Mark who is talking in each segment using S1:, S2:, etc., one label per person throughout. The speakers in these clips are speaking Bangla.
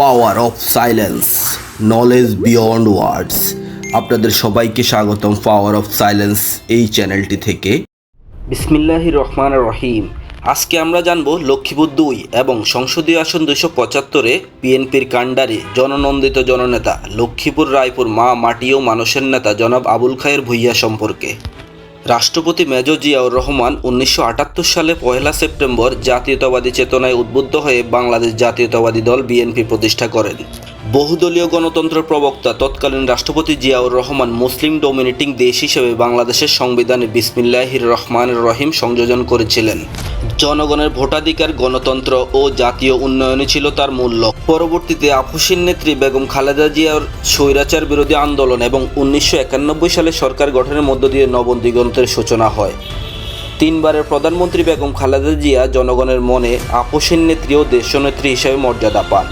S1: Power of silence knowledge beyond words আপনাদের সবাইকে স্বাগতম পাওয়ার অফ সাইলেন্স এই চ্যানেলটি থেকে। বিসমিল্লাহির রহমান রহিম। আজকে আমরা জানব লক্ষ্মীপুর দুই এবং সংসদীয় আসন দুশো পঁচাত্তরে বিএনপির কাণ্ডারি জননন্দিত জননেতা লক্ষ্মীপুর, রায়পুর মা মাটি ও মানুষের নেতা জনাব আবুল খায়ের ভুইয়া সম্পর্কে। রাষ্ট্রপতি মেজর জিয়াউর রহমান উনিশশো আটাত্তর সালে পয়লা সেপ্টেম্বর জাতীয়তাবাদী চেতনায় উদ্বুদ্ধ হয়ে বাংলাদেশ জাতীয়তাবাদী দল বিএনপি প্রতিষ্ঠা করেন। বহুদলীয় গণতন্ত্রের প্রবক্তা, তৎকালীন রাষ্ট্রপতি জিয়াউর রহমান মুসলিম ডোমিনেটিং দেশ হিসেবে বাংলাদেশের সংবিধানে বিসমিল্লাহির রহমান রহিম সংযোজন করেছিলেন। জনগণের ভোটাধিকার, গণতন্ত্র ও জাতীয় উন্নয়নে ছিল তার মূল লক্ষ্য। পরবর্তীতে আফুসিন নেত্রী বেগম খালেদা জিয়ার স্বৈরাচার বিরোধী আন্দোলন এবং উনিশশো একানব্বই সালে সরকার গঠনের মধ্য দিয়ে নবম দিগন্তের সূচনা হয়। তিনবারের প্রধানমন্ত্রী বেগম খালেদা জিয়া জনগণের মনে আপসীন নেত্রী ও দেশনেত্রী হিসেবে মর্যাদা পান।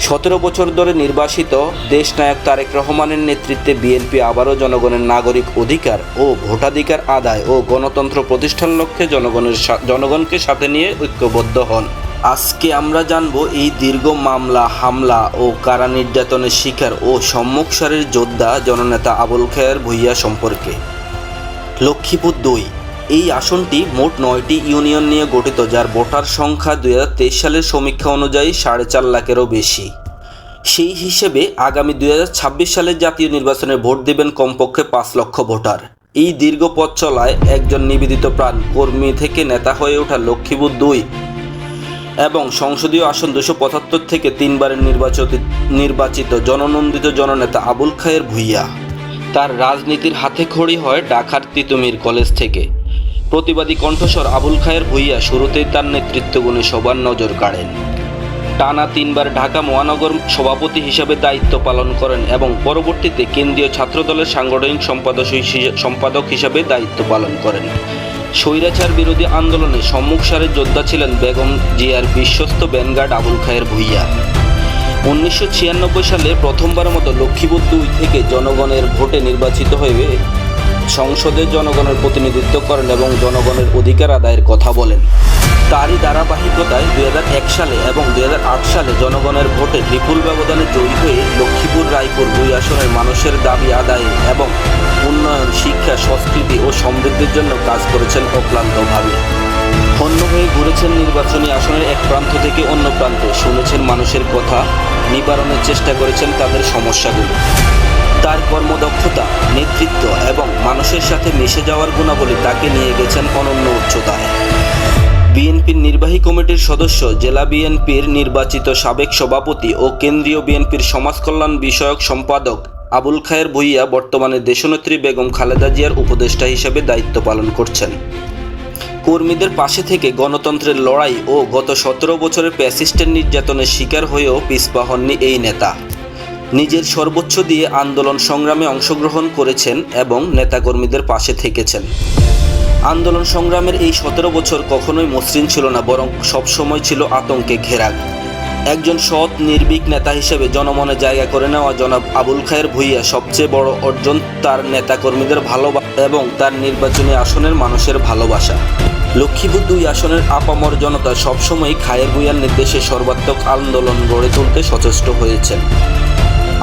S1: সতেরো বছর ধরে নির্বাসিত দেশনায়ক তারেক রহমানের নেতৃত্বে বিএনপি আবারও জনগণের নাগরিক অধিকার ও ভোটাধিকার আদায় ও গণতন্ত্র প্রতিষ্ঠান লক্ষ্যে জনগণের জনগণকে সাথে নিয়ে ঐক্যবদ্ধ হন। আজকে আমরা জানব এই দীর্ঘ মামলা, হামলা ও কারা নির্যাতনের শিকার ও সম্মুখ যোদ্ধা জননেতা আবুল খায়ের ভুইয়া সম্পর্কে। লক্ষ্মীপুর দুই এই আসনটি মোট নয়টি ইউনিয়ন নিয়ে গঠিত, যার ভোটার সংখ্যা দুই হাজার তেইশ সালের সমীক্ষা অনুযায়ী সাড়ে চার লাখেরও বেশি। সেই হিসেবে আগামী দুই হাজার ছাব্বিশ সালের জাতীয় নির্বাচনে ভোট দেবেন কমপক্ষে পাঁচ লক্ষ ভোটার। এই দীর্ঘ পথ চলায় একজন নিবেদিত প্রাণ কর্মী থেকে নেতা হয়ে ওঠা লক্ষ্মীপুর দুই এবং সংসদীয় আসন দুশো পঁচাত্তর থেকে তিনবারের নির্বাচিত নির্বাচিত জননন্দিত জননেতা আবুল খায়ের ভুইয়া। তার রাজনীতির হাতে খড়ি হয় ডাকার তিতুমির কলেজ থেকে। প্রতিবাদী কণ্ঠস্বর আবুল খায়ের ভুইয়া শুরুতেই তার নেতৃত্বগুণে সবার নজর কাড়েন। টানা তিনবার ঢাকা মহানগর সভাপতি হিসাবে দায়িত্ব পালন করেন এবং পরবর্তীতে কেন্দ্রীয় ছাত্রদলের সাংগঠনিক সম্পাদক সম্পাদক হিসাবে দায়িত্ব পালন করেন। স্বৈরাচার বিরোধী আন্দোলনে সম্মুখ সারের যোদ্ধা ছিলেন বেগম জিয়ার বিশ্বস্ত ব্যানগার্ড আবুল খায়ের ভুইয়া। উনিশশো ছিয়ানব্বই সালে প্রথমবারের মতো লক্ষ্মীপুর দুই থেকে জনগণের ভোটে নির্বাচিত হয়ে সংসদে জনগণের প্রতিনিধিত্ব করেন এবং জনগণের অধিকার আদায়ের কথা বলেন। তারই ধারাবাহিকতায় দু হাজার এক সালে এবং দু হাজার আট সালে জনগণের ভোটে বিপুল ব্যবধানে জয়ী হয়ে লক্ষ্মীপুর রায়পুর দুই আসনের মানুষের দাবি আদায়ে এবং উন্নয়ন, শিক্ষা, সংস্কৃতি ও সমৃদ্ধির জন্য কাজ করেছেন অক্লান্তভাবে। অন্য হয়ে ঘুরেছেন নির্বাচনী আসনের এক প্রান্ত থেকে অন্য প্রান্তে। শুনেছেন মানুষের কথা, নিবারণের চেষ্টা করেছেন তাদের সমস্যাগুলো। তার এবং মানুষের সাথে মিশে যাওয়ার গুণাবলী তাকে নিয়ে গেছেন অনন্য উচ্চতায়। বিএনপির নির্বাহী কমিটির সদস্য, জেলা বিএনপির নির্বাচিত সাবেক সভাপতি ও কেন্দ্রীয় বিএনপির সমাজকল্যাণ বিষয়ক সম্পাদক আবুল খায়ের ভুইয়া বর্তমানে দেশনেত্রী বেগম খালেদা জিয়ার উপদেষ্টা হিসেবে দায়িত্ব পালন করছেন। কর্মীদের পাশে থেকে গণতন্ত্রের লড়াই ও গত সতেরো বছরের প্যাসিস্টের নির্যাতনের শিকার হয়েও পিছপা হননি এই নেতা। নিজের সর্বোচ্চ দিয়ে আন্দোলন সংগ্রামে অংশগ্রহণ করেছেন এবং নেতাকর্মীদের পাশে থেকেছেন। আন্দোলন সংগ্রামের এই সতেরো বছর কখনোই মসৃণ ছিল না, বরং সবসময় ছিল আতঙ্কে ঘেরা। একজন সৎ, নির্ভীক নেতা হিসেবে জনমনে জায়গা করে নেওয়া জনাব আবুল খায়ের ভুইয়া সবচেয়ে বড় অর্জন তার নেতাকর্মীদের ভালোবাসা এবং তার নির্বাচনী আসনের মানুষের ভালোবাসা। লক্ষ্মীপুর দুই আসনের আপামর জনতা সবসময় খায়ের ভুইয়ার নির্দেশে সর্বাত্মক আন্দোলন গড়ে তুলতে সচেষ্ট হয়েছেন।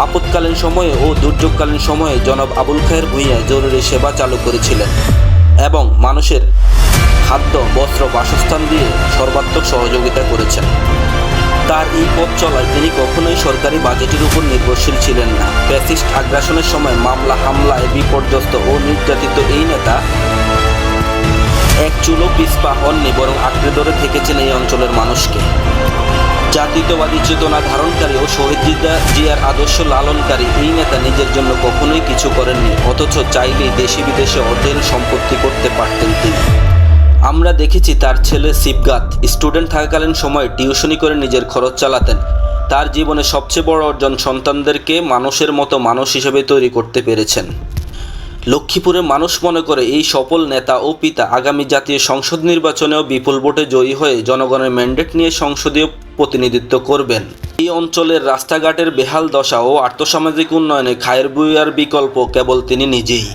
S1: আপৎকালীন সময়ে ও দুর্যোগকালীন সময়ে জনাব আবুল খায়ের ভুইয়া জরুরি সেবা চালু করেছিলেন এবং মানুষের খাদ্য, বস্ত্র, বাসস্থান দিয়ে সর্বাত্মক সহযোগিতা করেছেন। তার এই পথ চলায় তিনি কখনোই সরকারি বাজেটের উপর নির্ভরশীল ছিলেন না। প্যাসিস্ট আগ্রাসনের সময় মামলা, হামলায় বিপর্যস্ত ও নির্যাতিত এই নেতা এক চুলো পিসপা হননি, বরং আঁকড়ে ধরে থেকেছেন এই অঞ্চলের মানুষকে। জাতীয়তাবাদী চেতনা ধারণকারী ও শহীদিদা জিয়ার আদর্শ লালনকারী এই নেতা নিজের জন্য কখনোই কিছু করেননি, অথচ চাইলেই দেশি বিদেশে অঢেল সম্পত্তি করতে পারতেন তিনি। আমরা দেখেছি তার ছেলে সিবগাত স্টুডেন্ট থাকাকালীন সময়ে টিউশনি করে নিজের খরচ চালাতেন। তার জীবনে সবচেয়ে বড় অর্জন সন্তানদেরকে মানুষের মতো মানুষ হিসেবে তৈরি করতে পেরেছেন। লক্ষ্মীপুরের মানুষ মনে করে এই সফল নেতা ও পিতা আগামী জাতীয় সংসদ নির্বাচনেও বিপুল ভোটে জয়ী হয়ে জনগণের ম্যান্ডেট নিয়ে সংসদীয় প্রতিনিধিত্ব করবেন। এই অঞ্চলের রাস্তাঘাটের বেহাল দশা ও আর্থসামাজিক উন্নয়নে খায়ের বুয়ার বিকল্প কেবল তিনি নিজেই।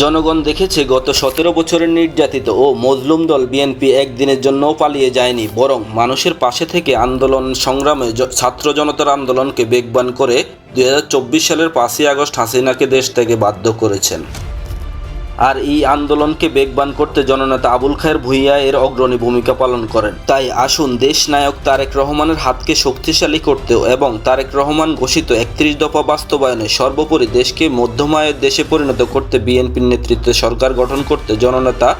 S1: জনগণ দেখেছে গত সতেরো বছরের নির্যাতিত ও মজলুম দল বিএনপি একদিনের জন্য পালিয়ে যায়নি, বরং মানুষের পাশে থেকে আন্দোলন সংগ্রামে ছাত্র জনতার আন্দোলনকে বেগবান করে দু হাজার চব্বিশ সালের পাঁচই আগস্ট হাসিনাকে দেশ থেকে বাধ্য করেছেন। আর এই আন্দোলনকে বেগবান করতে জননেতা আবুল খায়ের ভুইয়া এর অগ্রণী ভূমিকা পালন করেন। তাই আসুন দেশ নায়ক তারেক রহমানের হাতকে শক্তিশালী করতেও এবং তারেক রহমান ঘোষিত একত্রিশ দফা বাস্তবায়নে সর্বোপরি দেশকে মধ্যমায়ের দেশে পরিণত করতে বিএনপির নেতৃত্বে সরকার গঠন করতে জননেতা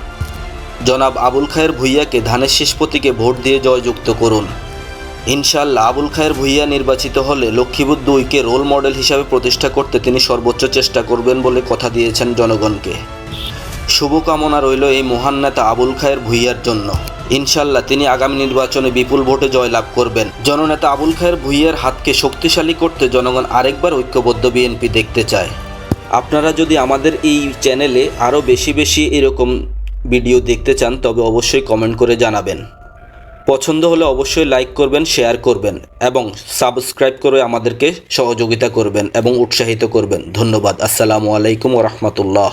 S1: জনাব আবুল খায়ের ভুইয়াকে ধানের শেষ প্রতীকে ভোট দিয়ে জয়যুক্ত করুন। ইনশাআল্লাহ আবুল খায়ের ভুইয়া নির্বাচিত হলে লক্ষ্মীবুদ দুইকে রোল মডেল হিসাবে প্রতিষ্ঠা করতে তিনি সর্বোচ্চ চেষ্টা করবেন বলে কথা দিয়েছেন জনগণকে। শুভকামনা রইল এই মহান নেতা আবুল খায়ের ভুইয়ার জন্য। ইনশাল্লাহ তিনি আগামী নির্বাচনে বিপুল ভোটে জয়লাভ করবেন। জননেতা আবুল খায়ের ভুইয়ার হাতকে শক্তিশালী করতে জনগণ আরেকবার ঐক্যবদ্ধ বিএনপি দেখতে চায়। আপনারা যদি আমাদের এই চ্যানেলে আরও বেশি বেশি এরকম ভিডিও দেখতে চান, তবে অবশ্যই কমেন্ট করে জানাবেন। পছন্দ হলে অবশ্যই লাইক করবেন, শেয়ার করবেন এবং সাবস্ক্রাইব করে আমাদেরকে সহযোগিতা করবেন এবং উৎসাহিত করবেন। ধন্যবাদ। আসসালামু আলাইকুম রহমতুল্লাহ।